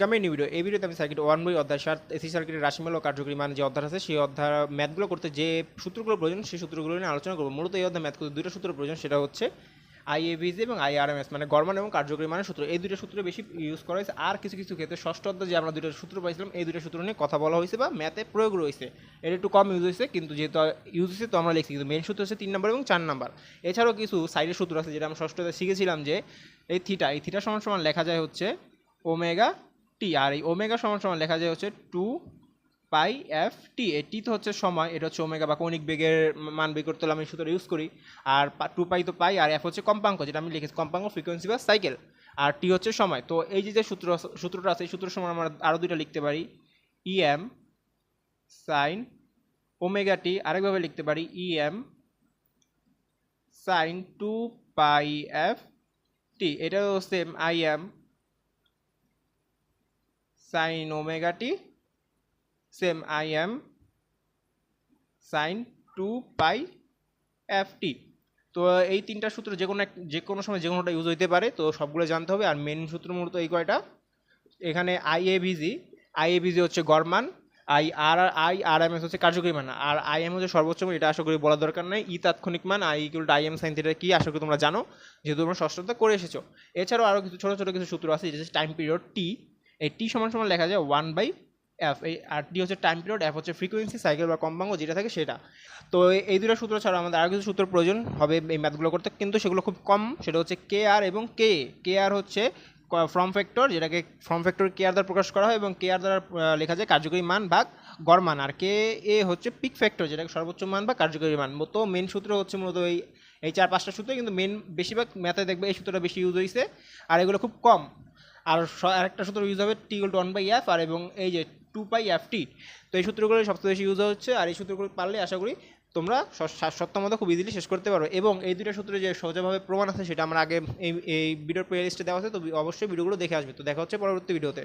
Welcome এই new video এই ভিডিওতে আমি সার্কিট ওয়ান বই অধ্যায় সাত এসি সার্কিটের রাশিমাল ও কার্যকরী মান যে অধ্যায় আছে, সেই অধ্যায়, ম্যাথগুলো করতে যে সূত্রগুলো প্রয়োজন, সেই সূত্রগুলো নিয়ে আলোচনা করব। মূলত এই অধ্যায় ম্যাথ করতে দুটো সূত্র প্রয়োজন, সেটা হচ্ছে আইএবিজি এবং আইআরএমএস মানে গরমান এবং কার্যকরী মানের সূত্র। এই দুটো সূত্র বেশি ইউজ করা হয়েছে। আর কিছু কিছু ক্ষেত্রে ষষ্ঠ অধ্যায় যে আমরা দুটো সূত্র পাইছিলাম, এই দুটো সূত্র নিয়ে কথা বলা হয়েছে বা ম্যাথে প্রয়োগ রয়েছে। এটা একটু কম ইউজ হয়েছে, কিন্তু যেহেতু ইউজ হয়েছে, তো আমরা লিখছি। কিন্তু মেন সূত্র হচ্ছে তিন নম্বর এবং চার নম্বর এছাড়াও কিছু সাইডের সূত্র আছে, যেটা আমরা ষষ্ঠ শিখেছিলাম যে এই থিটা এই থিটা সমান সমান লেখা যায় হচ্ছে ওমেগা টি আর এই ওমেগা সমান সমান লেখা যায় হচ্ছে টু পাই এফ টি এই টি তো হচ্ছে সময়, এটা হচ্ছে ওমেগা বা কৌণিক বেগের মান বের করতে হলে আমি সূত্র ইউজ করি। আর টু পাই তো পাই আর এফ হচ্ছে কম্পাঙ্ক, যেটা আমি লিখেছি, কম্পাঙ্ক ফ্রিকোয়েন্সি বা সাইকেল আর টি হচ্ছে সময়। তো এই যে যে সূত্র, সূত্রটা আছে, এই সূত্রের সময় আমরা আরও দুইটা লিখতে পারি। E M sine omega T আরেকভাবে লিখতে পারি E M sine two pi F T এটাও same I M sine omega T same I M sine two pi F T তো এই তিনটা সূত্র যে কোনো এক, যে কোনো সময় যে কোনোটা ইউজ হইতে পারে, তো সবগুলো জানতে হবে। আর মেন সূত্র মূলত এই কয়টা? এখানে আই এ ভিজি আই এ ভিজি হচ্ছে গড়মান I R R I R M S হচ্ছে কার্যকরী মান। আর আই এম হচ্ছে সর্বোচ্চ মান, এটা আশা করি বলার দরকার নাই। ই তাৎক্ষণিক মান I equal I M sine theta কি, আশা করি তোমরা জানো, যেহেতু তোমরা ষষ্ঠতা করে এসেছ। এছাড়াও আরও কিছু, ছোটো ছোটো কিছু সূত্র আছে, যেটা টাইম পিরিয়ড টি এই টি সমান সমান লেখা যায় ওয়ান বাই এফ এই আর টি হচ্ছে টাইম পিরিয়ড এফ হচ্ছে ফ্রিকোয়েন্সি সাইকেল বা কম্পাঙ্গ যেটা থাকে সেটা। তো এই- দুটো সূত্র ছাড়া আমাদের আরও কিছু সূত্র প্রয়োজন হবে এই ম্যাথগুলো করতে, কিন্তু সেগুলো খুব কম, সেটা হচ্ছে কে আর এবং কে কে আর হচ্ছে ফর্ম ফ্যাক্টর যেটাকে ফর্ম ফ্যাক্টর কে আর দ্বারা প্রকাশ করা হয় এবং কে আর দ্বারা লেখা যায় কার্যকরী মান ভাগ গড় মান। আর কে এ হচ্ছে পিক ফ্যাক্টর যেটাকে সর্বোচ্চ মান বা কার্যকরী মান। তো মেন সূত্র হচ্ছে মূলত এই এই চার পাঁচটা সূত্র, কিন্তু মেন বেশিরভাগ ম্যাথে দেখবে এই সূত্রটা বেশি ইউজ হয়েছে আর এগুলো খুব কম। আর আরেকটা সূত্র ইউজ হবে T equal to one by F আর এবং এই যে টু পাই এফ টি তো এই সূত্রগুলো সবচেয়ে বেশি ইউজ হচ্ছে, আর এই সূত্রগুলো পারলে আশা করি তোমরা সপ্তাহ মতো খুব ইজিলি শেষ করতে পারো। এবং এই দুটো সূত্রে যে সহজভাবে প্রমাণ আছে, সেটা আমরা আগে এই এই ভিডিওর প্লে লিস্টে দেওয়া আছে, তো অবশ্যই ভিডিওগুলো দেখে আসবে। তো দেখা হচ্ছে পরবর্তী ভিডিওতে